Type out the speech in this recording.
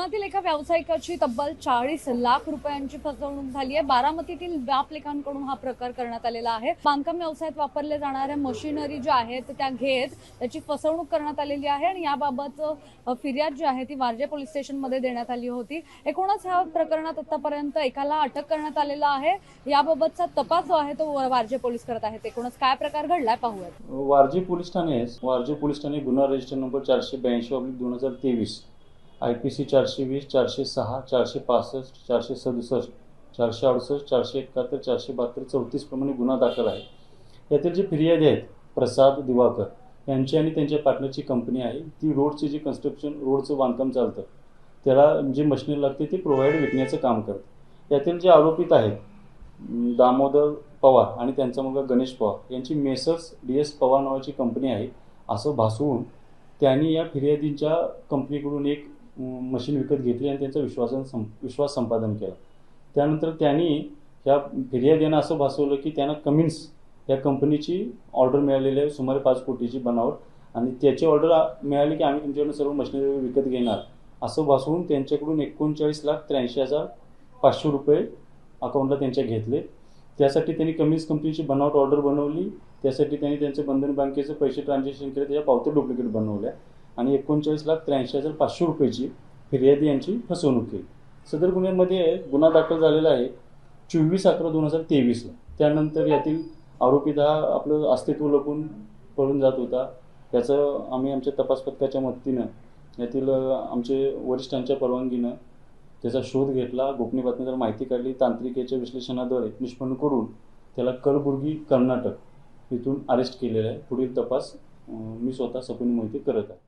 पुण्यातील एका व्यावसायिकाची तब्बल चाळीस लाख रुपयांची फसवणूक झाली आहे. बारामतीतील व्यापलेखांकडून हा प्रकार करण्यात आलेला आहे. बांधकाम व्यवसायात वापरल्या जाणाऱ्या मशिनरी ज्या आहेत त्या घेत त्याची फसवणूक करण्यात आलेली आहे आणि याबाबत फिर्याद जी आहे ती वारजे पोलीस स्टेशनमध्ये देण्यात आली होती. एकूणच ह्या प्रकरणात आतापर्यंत एकाला अटक करण्यात आलेला आहे. याबाबतचा तपास जो आहे तो वारजे पोलीस करत आहेत. एकूणच काय प्रकार घडलाय पाहूयात. वारजे पोलीस ठाणे वारजे पोलीस ठाणे गुन्हा रजिस्टर नंबर चारशे ब्याऐंशी दोन हजार तेवीस. आय पी सी चारशे वीस चारशे सहा चारशे पासष्ट चारशे सदुसष्ट चारशे अडुसष्ट चारशे एकाहत्तर चारशे बहात्तर चौतीस प्रमाणे गुन्हा दाखल आहे. यातील जे फिर्यादी आहेत प्रसाद दिवाकर यांची आणि त्यांच्या पार्टनरची कंपनी आहे ती रोडची जी कन्स्ट्रक्शन रोडचं बांधकाम चालतं त्याला जे मशिनरी लागते ती प्रोव्हाइड विकण्याचं काम करतं. यातील जे आरोपित आहेत दामोदर पवार आणि त्यांचा मुलगा गणेश पवार यांची मेसर्स डी एस पवार नावाची कंपनी आहे असं भासवून त्यांनी या फिर्यादींच्या कंपनीकडून एक मशीन विकत घेतली आणि त्यांचा विश्वासन सं विश्वास संपादन केला. त्यानंतर त्यांनी ह्या फिर्यादींना असं भासवलं की त्यांना कमिन्स या कंपनीची ऑर्डर मिळालेली आहे सुमारे पाच कोटीची बनावट. आणि त्याची ऑर्डर मिळाली की आम्ही तुमच्याकडून सर्व मशिनरी विकत घेणार. असं भासवून त्यांच्याकडून एकोणचाळीस लाख त्र्याऐंशी हजार पाचशे रुपये अकाउंटला त्यांच्या घेतले. त्यासाठी त्यांनी कमिन्स कंपनीची बनावट ऑर्डर बनवली. त्यासाठी त्यांनी त्यांचे बंधन बँकेचे पैसे ट्रान्झॅक्शन केले. त्याच्या पावत्या डुप्लिकेट बनवल्या. आणि एकोणचाळीस लाख त्र्याऐंशी हजार पाचशे रुपयाची फिर्यादी यांची फसवणूक केली. सदर गुन्ह्यामध्ये गुन्हा दाखल झालेला आहे चोवीस अकरा दोन हजार तेवीसला. त्यानंतर यातील आरोपी हा आपलं अस्तित्व लपून पळून जात होता. त्याचं आम्ही आमच्या तपास पथकाच्या मदतीनं यातील आमचे वरिष्ठांच्या परवानगीनं त्याचा शोध घेतला गोपनीय बातमीदार माहिती काढली तांत्रिकेच्या विश्लेषणाद्वारे निष्पन्न करून त्याला कलबुर्गी कर्नाटक इथून अरेस्ट केलेलं आहे. पुढील तपास मी स्वतः सपुनी मोहिते करत आहे.